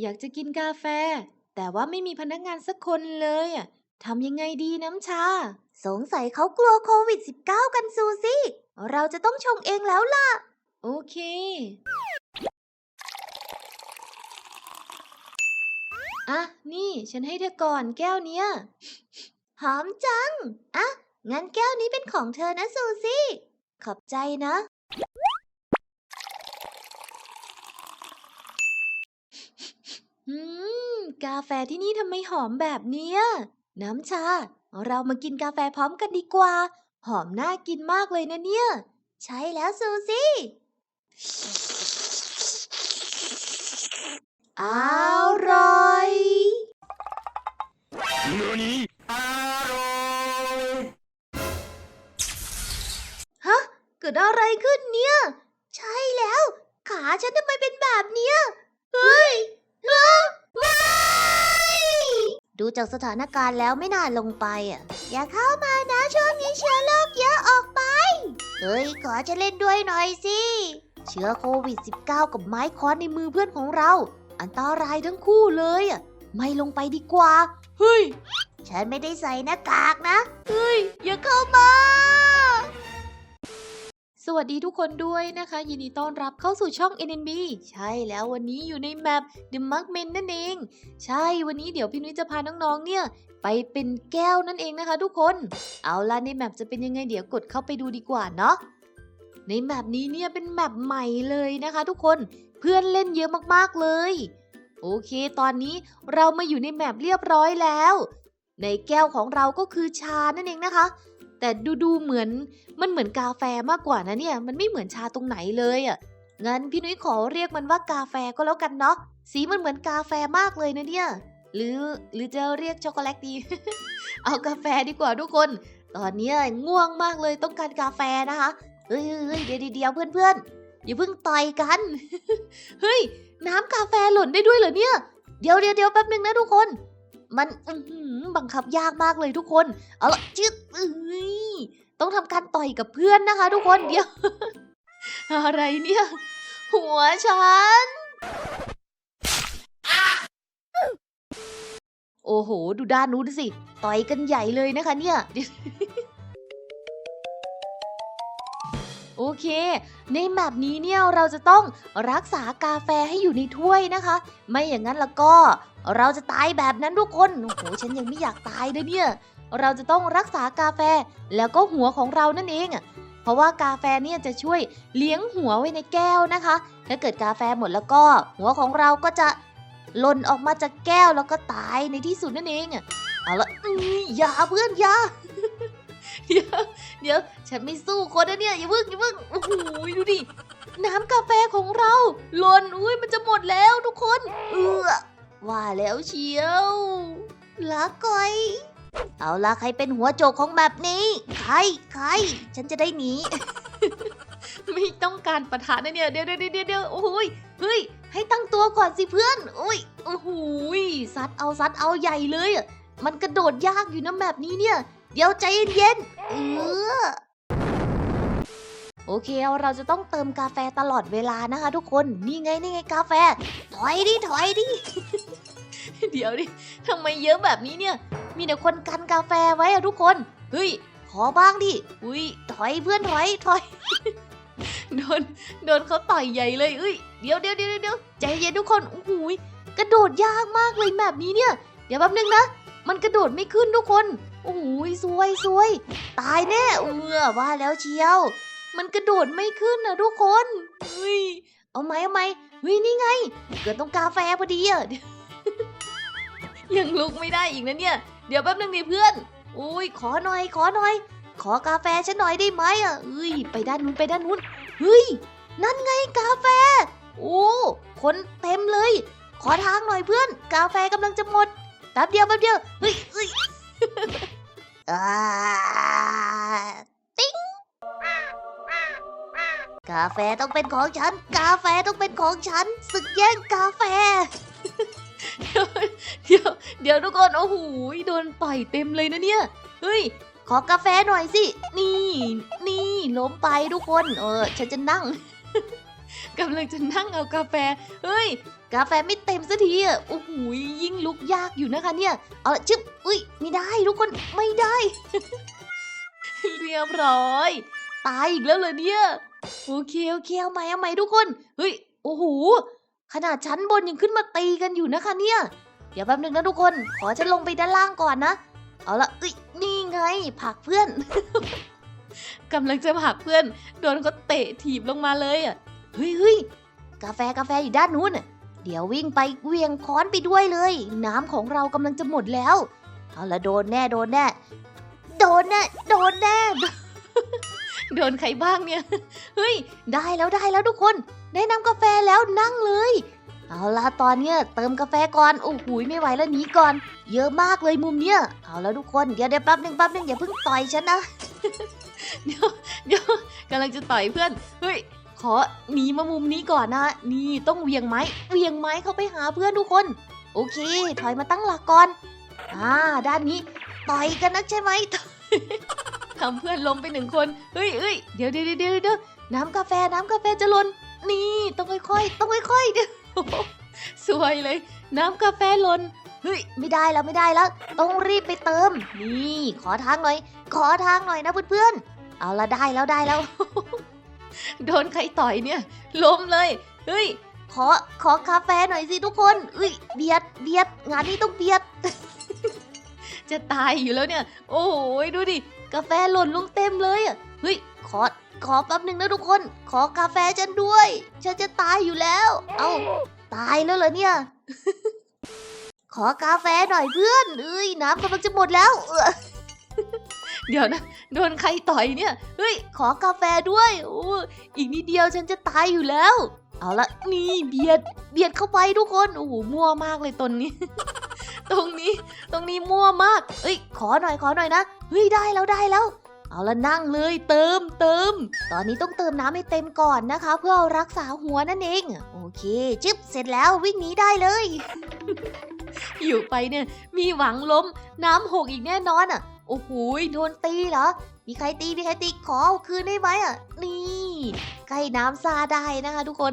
อยากจะกินกาแฟ แต่ว่าไม่มีพนักงานสักคนเลยอะทำยังไงดีน้ำชา สงสัยเขากลัวโควิด -19 กันซูซี่ เราจะต้องชงเองแล้วล่ะ โอเค อะ นี่ฉันให้เธอก่อนแก้วเนี้ย หอมจัง อะ งั้นแก้วนี้เป็นของเธอนะซูซี่ ขอบใจนะ อืม กาแฟที่นี่ทำไมหอมแบบเนี้ย น้ำชา เรามากินกาแฟพร้อมกันดีกว่า หอมน่ากินมากเลยนะเนี่ย ใช่แล้วซูซี่ อร่อย 何アロー ฮะ เกิดอะไรขึ้น จากสถานการณ์แล้วไม่นานลงไปอะ อย่าเข้ามานะช่วงนี้เชื้อโรคเยอะออกไป เฮ้ย ขอจะเล่นด้วยหน่อยสิ เชื้อโควิด -19 กับไม้ค้อนในมือเพื่อนของเรา อันตรายทั้งคู่เลยอะ ไม่ลงไปดีกว่า เฮ้ย ฉันไม่ได้ใส่หน้ากากนะ เฮ้ย อย่าเข้ามา สวัสดีทุกคนด้วยนะคะ ยินดีต้อนรับเข้าสู่ช่อง NNB ใช่แล้ววันนี้อยู่ในแมป The Mugmen นั่นเอง ใช่วันนี้เดี๋ยวพี่นุ้ยจะพาน้องๆเนี่ย ไปเป็นแก้วนั่นเองนะคะ ทุกคน เอาล่ะในแมปจะเป็นยังไงเดี๋ยวกดเข้าไปดูดีกว่าเนาะในแมปนี้เนี่ยเป็นแมปใหม่เลยนะคะ ทุกคนเพื่อนเล่นเยอะมากๆเลย โอเค ตอนนี้เรามาอยู่ในแมปเรียบร้อยแล้ว ในแก้วของเราก็คือชานั่นเองนะคะ แต่ดูดูๆเหมือนมันเหมือนกาแฟมากกว่านะเนี่ย มันไม่เหมือนชาตรงไหนเลยอะ่ะงั้นพี่นุ้ยขอเรียกมันว่ากาแฟก็แล้วกันเนาะสีมันเหมือนกาแฟมากเลยนะเนี่ย หรือหรือจะเรียกช็อกโกแลตดี เอากาแฟดีกว่าทุกคน ตอนเนี้ง่วงมากเลยต้องการกาแฟนะคะเฮ้ยเดี๋ยวเดี๋ยวเพื่อนเพื่อนๆอย่าเพิ่งต่อยกัน เฮ้ย น้ำกาแฟหล่นได้ด้วยเหรอเนี่ย เดี๋ยวเดี๋ยวเดี๋ยวแป๊บนึงนะทุกคน มันบังคับยากมากเลยทุกคน เอาละจึ๊บต้องทำการต่อยกับเพื่อนนะคะ ทุกคนเดี๋ยว อะไรเนี่ย หัวฉัน โอ้โห ดูด้านนู้นสิ ต่อยกันใหญ่เลยนะคะเนี่ยโอเค ในแมปนี้เนี่ยเราจะต้องรักษากาแฟให้อยู่ในถ้วยนะคะ ไม่อย่างนั้นแล้วก็ เราจะตายแบบนั้นทุกคน โอ้โห ฉันยังไม่อยากตายเลยเนี่ย เราจะต้องรักษากาแฟแล้วก็หัวของเรานั่นเองอะเพราะว่ากาแฟเนี่ยจะช่วยเลี้ยงหัวไว้ในแก้วนะคะ ถ้าเกิดกาแฟหมดแล้วก็ หัวของเราก็จะหล่นออกมาจากแก้วแล้วก็ตายในที่สุดนั่นเองอะเอาละอื้ออย่าเพื่อนอย่าเดี๋ยวเดี๋ยวฉันไม่สู้คนนะเนี่ยอย่าเพิ่งอย่าเพิ่งโอ้โหดูดิน้ำกาแฟของเราหล่นอุ้ยมันจะหมดแล้วทุกคน เออ ว่าแล้วเชียวลาก่อย เอาละใครเป็นหัวโจกของแบบนี้ ใครใครฉันจะได้หนี ไม่ต้องการประทานนะเนี่ยเดี๋ยวเดี๋ยวเดี๋ยวเดี๋ยวโอ้ยเฮ้ย ให้ตั้งตัวก่อนสิเพื่อนโอ้ยโอ้โหยซัดเอาซัดเอาใหญ่เลยมันกระโดดยากอยู่นะแบบนี้เนี่ย เดี๋ยวใจเย็นๆเออโอเค เราจะต้องเติมกาแฟตลอดเวลานะคะทุกคน นี่ไงนี่ไงกาแฟ ถอยดิถอยดิ ดี๋ยวดิทำไมเยอะแบบนี้เนี่ย มีแต่คนกันกาแฟไว้อะทุกคน เฮ้ย ขอบ้างดิ อุ้ย ถอยเพื่อนถอยถอย โดน โดนเขาต่อยใหญ่เลยเอ้ย เดี๋ยวเดี๋ยวเดี๋ยวเดี๋ยวใจเย็นทุกคนโอ้โหยกระโดดยากมากเลยแบบนี้เนี่ย เดี๋ยวแป๊บนึงนะ มันกระโดดไม่ขึ้นทุกคน โอ้โหซวยซวย ตายแน่ เออว่าแล้วเชียว มันกระโดดไม่ขึ้นนะทุกคนเฮ้ย เอาไหมเอาไหมเฮ้ยนี่ไง เกิดตรงกาแฟพอดีอะ ยังลุกไม่ได้อีกนะเนี่ย เดี๋ยวแป๊บนึงดิเพื่อน อุ้ยขอหน่อย ขอหน่อย ขอกาแฟฉันหน่อยได้ไหมอะเอ้ยไปด้านนู้นไปด้านนู้น เฮ้ย นั่นไงกาแฟ โอ้คนเต็มเลย ขอทางหน่อยเพื่อน กาแฟกำลังจะหมด แป๊บเดียวแป๊บเดียว เฮ้ยเฮ้ยอ่าติ๊งกาแฟต้องเป็นของฉัน กาแฟต้องเป็นของฉันศึกแย่งกาแฟ เดี๋ยวเดี๋ยวทุกคนโอ้โหโดนต่อยเต็มเลยนะเนี่ยเฮ้ยขอกาแฟหน่อยสิ นี่ นี่ล้มไปทุกคน เออ ฉันจะนั่งกำลังจะนั่งเอากาแฟ เฮ้ย กาแฟไม่เต็มสักทีอะ โอ้โห ยิ่งลุกยากอยู่นะคะเนี่ย เอาละชึบอุ้ย ไม่ได้ทุกคน ไม่ได้ เรียบร้อย ตายอีกแล้วเลยเนี่ย โอเค โอเค เอาใหม่เอาใหม่ทุกคน เฮ้ย โอ้โห ขนาดชั้นบนยังขึ้นมาตีกันอยู่นะคะเนี่ย เดี๋ยวแป๊บนึงนะทุกคน ขอฉันลงไปด้านล่างก่อนนะ เอาละเอ้ยนี่ไงผักเพื่อน กำลังจะผักเพื่อน โดนเขาเตะถีบลงมาเลยอะ เฮ้ยเฮ้ยกาแฟกาแฟอยู่ด้านนู้นน่ะเดี๋ยววิ่งไปเวียงค้อนไปด้วยเลย น้ำของเรากำลังจะหมดแล้ว เอาละโดนแน่โดนแน่ โดนแน่โดนแน่ โดนใครบ้างเนี่ย เฮ้ย ได้แล้วได้แล้วทุกคน ได้น้ำกาแฟแล้วนั่งเลย เอาละตอนเนี้ยเติมกาแฟก่อน โอ้โหไม่ไหวแล้วหนีก่อน เยอะมากเลยมุมเนี้ย เอาแล้วทุกคน เดี๋ยวเดี๋ยวแป๊บหนึงแป๊บหนึงอย่าเพิ่งต่อยฉันนะ เดี๋ยวเดี๋ยวกำลังจะต่อยเพื่อน เฮ้ยขอหนีมามุมนี้ก่อนนะ นี่ต้องเวียงไม้ เวียงไม้เข้าไปหาเพื่อนทุกคน โอเค ถอยมาตั้งหลักก่อน อ่า ด้านนี้ ต่อยกันนะใช่ไหม ทำเพื่อนล้มไปหนึ่งคนเฮ้ยเฮ้ยเดี๋ยวเดี๋ยวเดี๋ยวเดี๋ยวน้ำกาแฟน้ำกาแฟจะหล่นนี่ต้องค่อยๆต้องค่อยๆเดี๋ยวโอ้โหสวยเลย น้ำกาแฟหล่นเฮ้ยไม่ได้แล้วไม่ได้แล้ว ต้องรีบไปเติม นี่ ขอทางหน่อย ขอทางหน่อยนะเพื่อนๆเอาละได้แล้วได้แล้ว โดนใครต่อยเนี่ยล้มเลยเฮ้ยขอขอกาแฟหน่อยสิทุกคนเอ้ยเบียดเบียดงานนี้ต้องเบียด จะตายอยู่แล้วเนี่ย โอ้โหดูดิ กาแฟหล่นลงเต็มเลยอะเฮ้ยขอขอแป๊บหนึ่งนะทุกคน ขอกาแฟฉันด้วย ฉันจะตายอยู่แล้ว เอ้าตายแล้วเหรอเนี่ย ขอกาแฟหน่อยเพื่อนเอ้ยน้ำกำลังจะหมดแล้ว เดี๋ยวนะโดนใครต่อยเนี่ยเฮ้ยขอกาแฟด้วยอ้อีกนิดเดียวฉันจะตายอยู่แล้ว เอาละนี่เบียดเบียดเข้าไปทุกคนโอ้โหมั่วมากเลยตนนี้ ตรงนี้ ตรงนี้มั่วมากเอ้ย ขอหน่อยขอหน่อยนะ เฮ้ยได้แล้วได้แล้ว เอาละนั่งเลยเติมเติม ตอนนี้ต้องเติมน้ำให้เต็มก่อนนะคะ เพื่อเอารักษาหัวนั่นเอง โอเค จึ๊บเสร็จแล้ววิ่งหนีได้เลย อยู่ไปเนี่ย มีหวังล้ม น้ำหกอีกแน่นอนอะ โอ้โหโดนตีเหรอ มีใครตีมีใครตีขอเอาคืนได้ไหมอะ นี่ใกล้น้ำซาได้นะคะ ทุกคน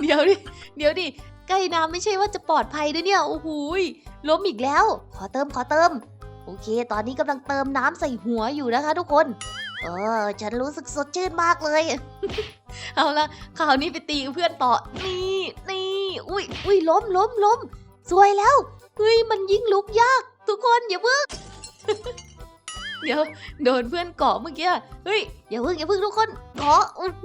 เดี๋ยวดิ เดี๋ยวดิ ใกล้น้ำไม่ใช่ว่าจะปลอดภัยด้วยเนี่ยโอ้โหล้มอีกแล้ว ขอเติมขอเติม โอเค ตอนนี้กำลังเติมน้ำใส่หัวอยู่นะคะ ทุกคน เออ ฉันรู้สึกสดชื่นมากเลย เอาละคราวนี้ไปตีเพื่อนต่อ นี่นี่อุ้ยอุ้ยล้มล้มล้มสวยแล้วเฮ้ยมันยิ่งลุกยาก ทุกคนอย่าเพิ่งเดี๋ยวโดนเพื่อนเกาะเมื่อกี้เฮ้ยอย่าเพิ่งอย่าเพิ่งทุกคนขอโอ้โห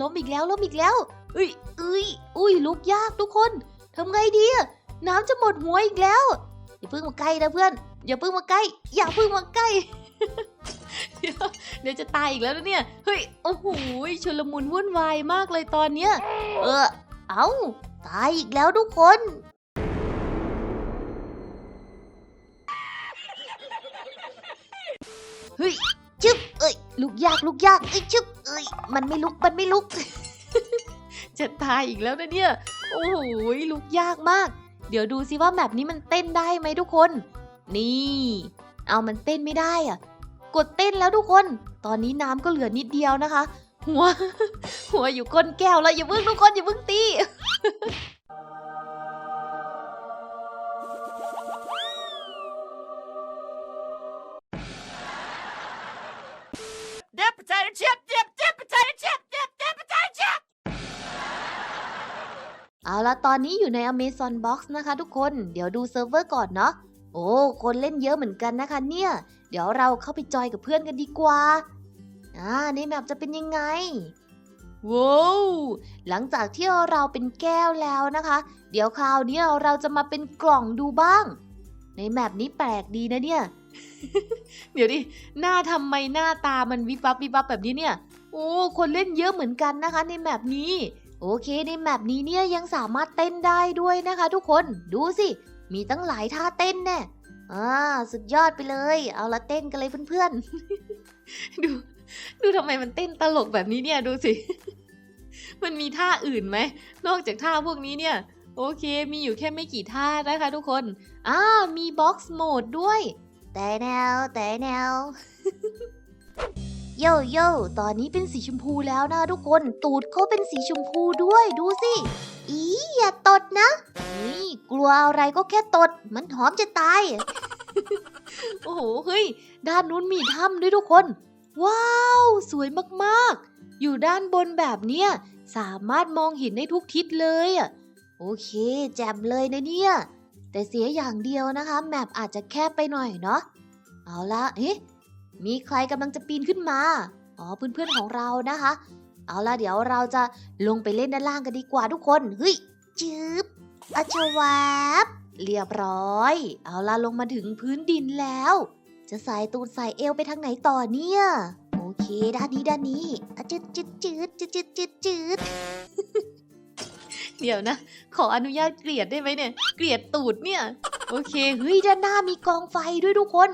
ล้มอีกแล้วล้มอีกแล้ว อ้ยเอ้ยอุ้ยลุกยากทุกคนทำไงดีอะน้ำจะหมดหัวอีกแล้ว อย่าเพิ่งมาใกล้นะเพื่อน อย่าเพิ่งมาใกล้ อย่าเพิ่งมาใกล้เดี๋ยวจะตายอีกแล้วนะเนี่ย เฮ้ย โอ้โหชลมุนวุ่นวายมากเลยตอนเนี้ย เออ เอาตายอีกแล้วทุกคน เฮ้ย ชึบ เอ้ย ลุกยาก ลุกยาก เอ้ย ชึบ เอ้ย มันไม่ลุก มันไม่ลุก จะตายอีกแล้วนะเนี่ย โอ้โหลุกยากมาก เดี๋ยวดูซิว่าแมปนี้มันเต้นได้ไหมทุกคน นี่ เอามันเต้นไม่ได้อะกดเต้นแล้วทุกคน ตอนนี้น้ำก็เหลือนิดเดียวนะคะ หัว หัวอยู่ก้นแก้วแล้วอย่าเพิ่งทุกคนอย่าเพิ่งตี ตอนนี้อยู่ใน Amazon Box นะคะทุกคน เดี๋ยวดูเซิร์ฟเวอร์ก่อนเนาะ โอ้ คนเล่นเยอะเหมือนกันนะคะเนี่ย เดี๋ยวเราเข้าไปจอยกับเพื่อนกันดีกว่า อ่า ในแมปจะเป็นยังไง ว้าว หลังจากที่เราเป็นแก้วแล้วนะคะ เดี๋ยวคราวนี้เราจะมาเป็นกล่องดูบ้าง ในแมปนี้แปลกดีนะเนี่ย เดี๋ยวดิ หน้าทำไมหน้าตามันวิบวับวิบวับแบบนี้เนี่ย โอ้ คนเล่นเยอะเหมือนกันนะคะ ในแมปนี้ โอเคในแมปนี้เนี่ยยังสามารถเต้นได้ด้วยนะคะทุกคนดูสิ มีตั้งหลายท่าเต้นแน่อ่าสุดยอดไปเลย เอาละเต้นกันเลยเพื่อนๆ ดูดูทำไมมันเต้นตลกแบบนี้เนี่ยดูสิ มันมีท่าอื่นไหม นอกจากท่าพวกนี้เนี่ย โอเค มีอยู่แค่ไม่กี่ท่านะคะทุกคนอ่ามีบ็อกซ์โหมดด้วย แต่แนวแต่แนว โยโย่ตอนนี้เป็นสีชมพูแล้วนะทุกคน ตูดเขาเป็นสีชมพูด้วยดูสิ อีอย่าตดนะ นี่กลัวอะไรก็แค่ตด มันหอมจะตาย โอ้โห เฮ้ย ด้านนู้นมีถ้ำด้วยทุกคน ว้าว สวยมากๆ อยู่ด้านบนแบบเนี้ย สามารถมองเห็นได้ทุกทิศเลยอะ โอเค แจ่มเลยนะเนี่ย แต่เสียอย่างเดียวนะคะ แมปอาจจะแคบไปหน่อยเนาะ เอาละเฮ้ มีใครกำลังจะปีนขึ้นมา อ๋อเพื่อนๆของเรานะคะ เอาละเดี๋ยวเราจะลงไปเล่นด้านล่างกันดีกว่าทุกคน เฮ้ยจืบอาชวาบเรียบร้อย เอาละลงมาถึงพื้นดินแล้ว จะใส่ตูดใส่เอวไปทางไหนต่อเนี่ย โอเคด้านนี้ด้านนี้อะจืดจืดจืดจืดจืดจืดจืดเดี๋ยวนะ ขออนุญาตเกลียดได้ไหมเนี่ย เกลียดตูดเนี่ย โอเค เฮ้ย ด้านหน้ามีกองไฟด้วยทุกคน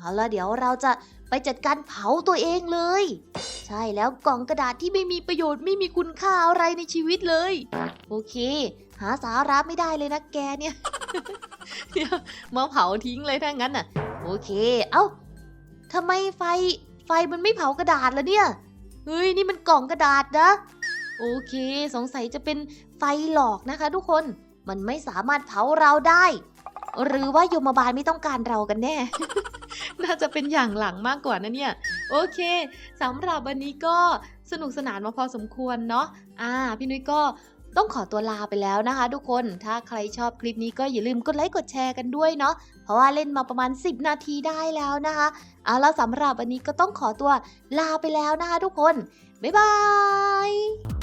เอาละเดี๋ยวเราจะไปจัดการเผาตัวเองเลย ใช่แล้วกล่องกระดาษที่ไม่มีประโยชน์ไม่มีคุณค่าอะไรในชีวิตเลย โอเค หาสาระไม่ได้เลยนะแกเนี่ยมาเผาทิ้งเลยถ้างั้นน่ะ โอเค เอ้าทำไมไฟไฟมันไม่เผากระดาษละเนี่ยเฮ้ยนี่มันกล่องกระดาษนะโอเค สงสัยจะเป็นไฟหลอกนะคะ ทุกคนมันไม่สามารถเผาเราได้ หรือว่าโยมบาลไม่ต้องการเรากันแน่ น่าจะเป็นอย่างหลังมากกว่านะเนี่ย โอเคสำหรับวันนี้ก็สนุกสนานมาพอสมควรเนาะอ่า พี่นุ้ยก็ต้องขอตัวลาไปแล้วนะคะ ทุกคน ถ้าใครชอบคลิปนี้ก็อย่าลืมกดไลค์กดแชร์กันด้วยเนาะ เพราะว่าเล่นมาประมาณ 10 นาทีได้แล้วนะคะ เอาละสำหรับวันนี้ก็ต้องขอตัวลาไปแล้วนะคะ ทุกคน บ๊ายบาย